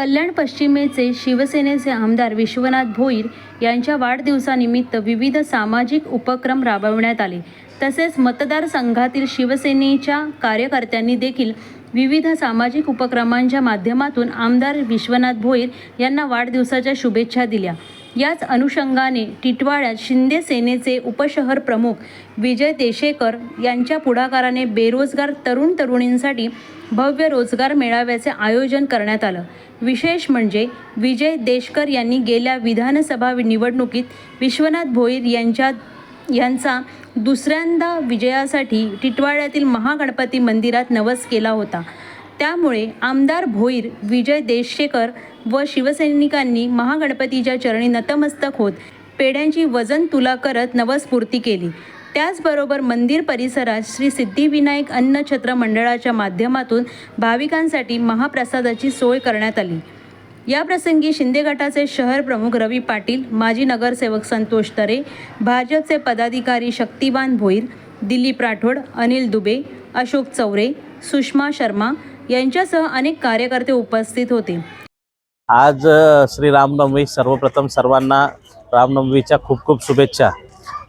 कल्याण पश्चिमेचे शिवसेनेचे आमदार विश्वनाथ भोईर यांच्या वाढदिवसानिमित्त विविध सामाजिक उपक्रम राबवण्यात आले. तसेच मतदारसंघातील शिवसेनेच्या कार्यकर्त्यांनी देखील विविध सामाजिक उपक्रमांच्या माध्यमातून आमदार विश्वनाथ भोईर यांना वाढदिवसाच्या शुभेच्छा दिल्या. याच अनुषंगाने टिटवाळ्यात शिंदे सेनेचे उपशहर प्रमुख विजय देशेकर यांच्या पुढाकाराने बेरोजगार तरुण तरुणींसाठी भव्य रोजगार मेळाव्याचे आयोजन करण्यात आलं. विशेष म्हणजे विजय देशकर यांनी गेल्या विधानसभा निवडणुकीत विश्वनाथ भोईर यांच्या यांचा दुसऱ्यांदा विजयासाठी टिटवाळ्यातील महागणपती मंदिरात नवस केला होता. त्यामुळे आमदार भोईर विजय देशशेकर व शिवसैनिकांनी महागणपतीच्या चरणी नतमस्तक होत पेढ्यांची वजन तुला करत नवस्फूर्ती केली. त्याचबरोबर मंदिर परिसरात श्री सिद्धिविनायक अन्न छत्र मंडळाच्या माध्यमातून भाविकांसाठी महाप्रसादाची सोय करण्यात आली. याप्रसंगी शिंदे गटाचे शहर प्रमुख रवी पाटील माजी नगरसेवक संतोष तरे भाजपचे पदाधिकारी शक्तिवान भोईर दिलीप राठोड अनिल दुबे अशोक चौरे सुषमा शर्मा यांच्यासह अनेक कार्यकर्ते उपस्थित होते. आज श्री रामनवमी सर्वप्रथम सर्वांना रामनवमीच्या खूप खूप शुभेच्छा.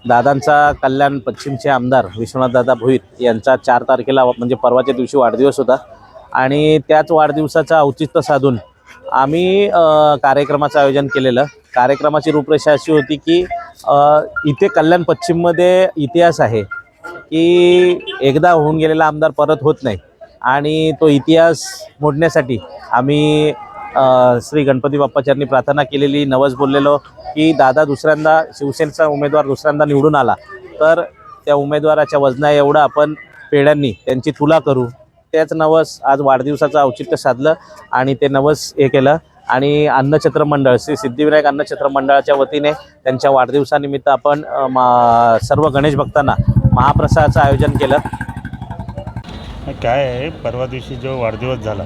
दादांचा कल्याण पश्चिमचे आमदार विश्वनाथदादा भोईर यांचा चार तारखेला म्हणजे परवाच्या दिवशी वाढदिवस होता. आणि त्याच वाढदिवसाचं औचित्य साधून आम्ही कार्यक्रमाचं आयोजन केलेलं. कार्यक्रमाची रूपरेषा अशी होती की इथे कल्याण पश्चिममध्ये इतिहास आहे की एकदा होऊन गेलेला आमदार परत होत नाही. आणि तो इतिहास मोडण्यासाठी आम्ही श्री गणपती बाप्पाचरणी प्रार्थना केलेली नवस बोललेलो की दादा दुसऱ्यांदा शिवसेनेचा उमेदवार दुसऱ्यांदा निवडून आला तर त्या उमेदवाराच्या वजना एवढं आपण पेढ्यांनी त्यांची तुला करू. त्याच नवस आज वाढदिवसाचं औचित्य साधलं आणि ते नवस हे केलं. आणि अन्नछत्र मंडळ श्री सिद्धिविनायक अन्नछत्र मंडळाच्या वतीने त्यांच्या वाढदिवसानिमित्त आपण सर्व गणेश भक्तांना महाप्रसादाचं आयोजन केलं. काय आहे परवा दिवशी जो वाढदिवस झाला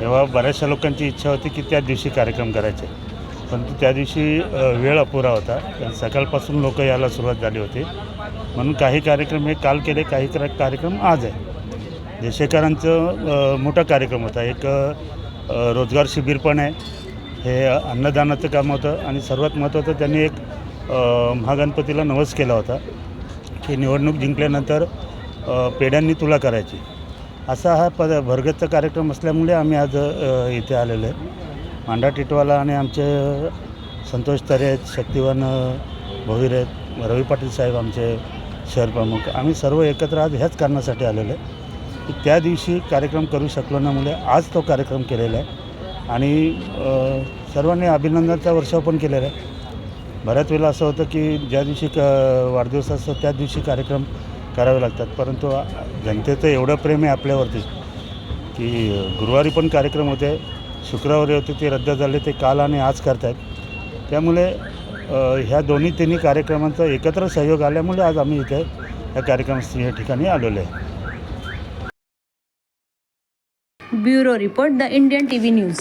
तेव्हा बऱ्याचशा लोकांची इच्छा होती की त्या दिवशी कार्यक्रम करायचे. परंतु त्या दिवशी वेळ अपुरा होता. कारण सकाळपासून लोक यायला सुरुवात झाली होती. म्हणून काही कार्यक्रम हे काल केले काही क्र- कार्यक्रम आज आहे. देशेकरांचं मोठा कार्यक्रम होता. एक रोजगार शिबिर पण आहे. हे अन्नदानाचं काम होतं. आणि सर्वात महत्त्वाचं त्यांनी एक महागणपतीला नवस केला होता. की निवडणूक जिंकल्यानंतर पेढ्यांनी तुला करायची. असा हा पद भरगतचा कार्यक्रम असल्यामुळे आम्ही आज इथे आलेलो आहे. मांडा टिटवाला आणि आमचे संतोष तरे आहेत शक्तिवान भोईर आहेत रवी पाटील साहेब आमचे शहर प्रमुख. आम्ही सर्व एकत्र आज ह्याच कारणासाठी आलेलो आहे की त्या दिवशी कार्यक्रम करू शकलो नामुळे आज तो कार्यक्रम केलेला आहे. आणि सर्वांनी अभिनंदनाचा वर्षाव पण केलेला आहे. बऱ्याच वेळेला असं होतं की ज्या दिवशी क वाढदिवस असतो त्याच दिवशी कार्यक्रम करावे लागतात. परंतु जनतेचं एवढं प्रेम आहे आपल्यावरती की गुरुवारी पण कार्यक्रम होते शुक्रवारी होते ते रद्द झाले ते काल आणि आज करतायत. त्यामुळे ह्या दोन्ही तिन्ही कार्यक्रमांचा एकत्र सहयोग आल्यामुळे आज आम्ही इथे या कार्यक्रमास या ठिकाणी आलेलो आहे. Bureau report the Indian T V news.